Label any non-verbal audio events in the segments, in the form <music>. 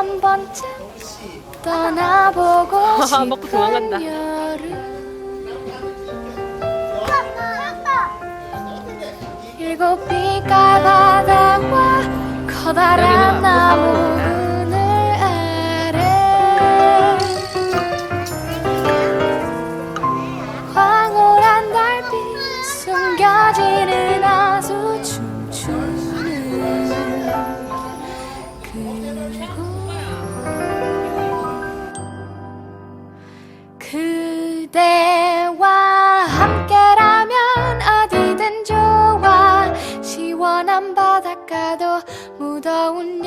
한 번쯤 떠나보고 <laughs> 아, 싶은 여름. 일곱 빛깔 바다와 커다란 나무 그대와 함께라면 어디든 좋아. 시원한 바닷가도 무더운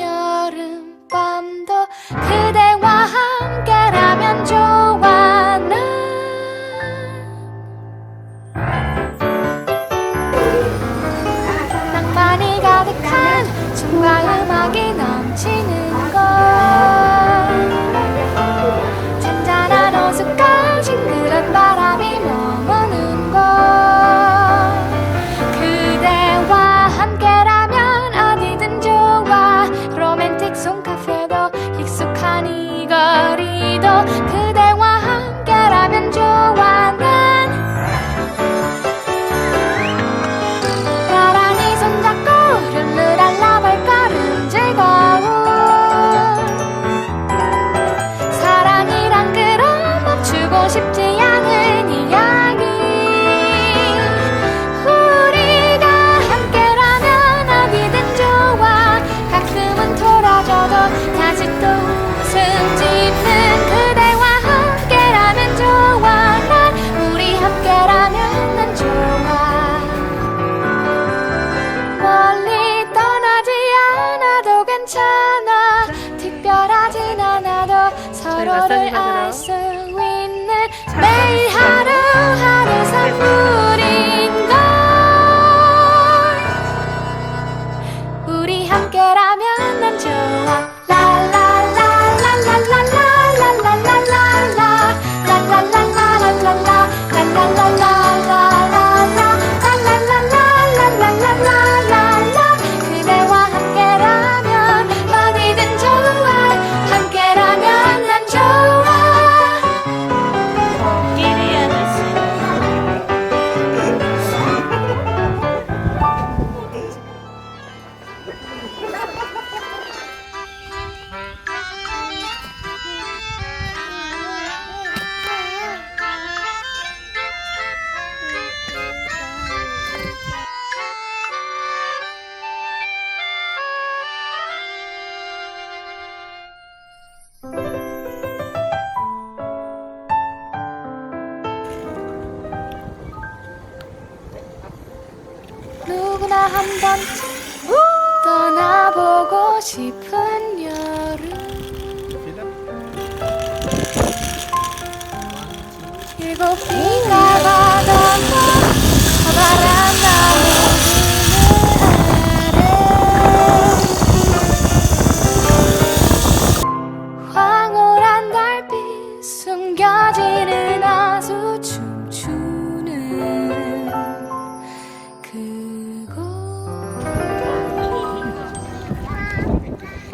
마사지 받으러. 한 번쯤 떠나보고 싶은 여름. 일곱 비가 가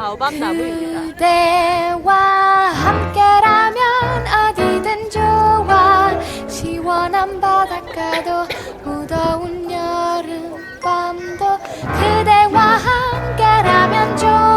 바오밤 나무입니다. 그대와 함께라면 어디든 좋아 시원한 바닷가도 무더운 여름밤도 그대와 함께라면 좋아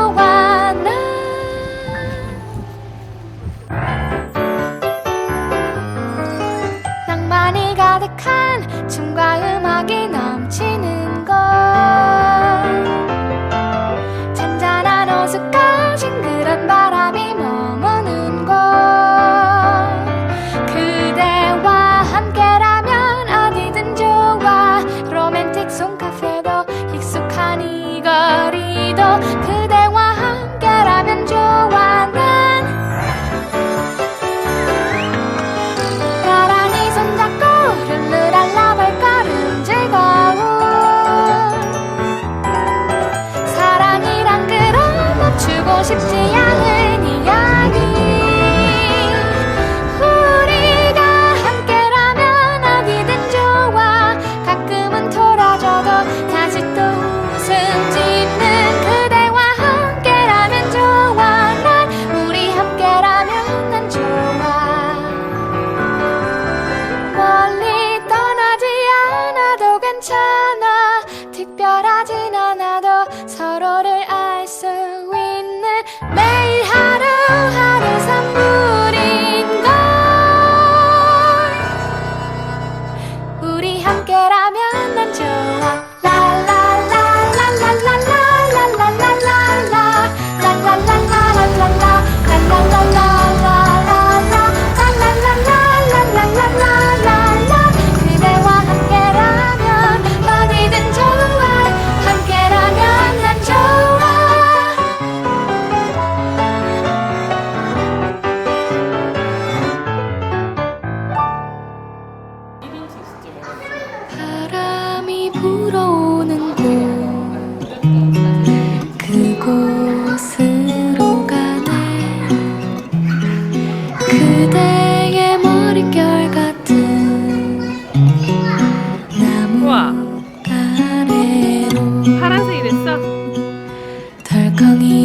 等你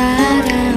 사랑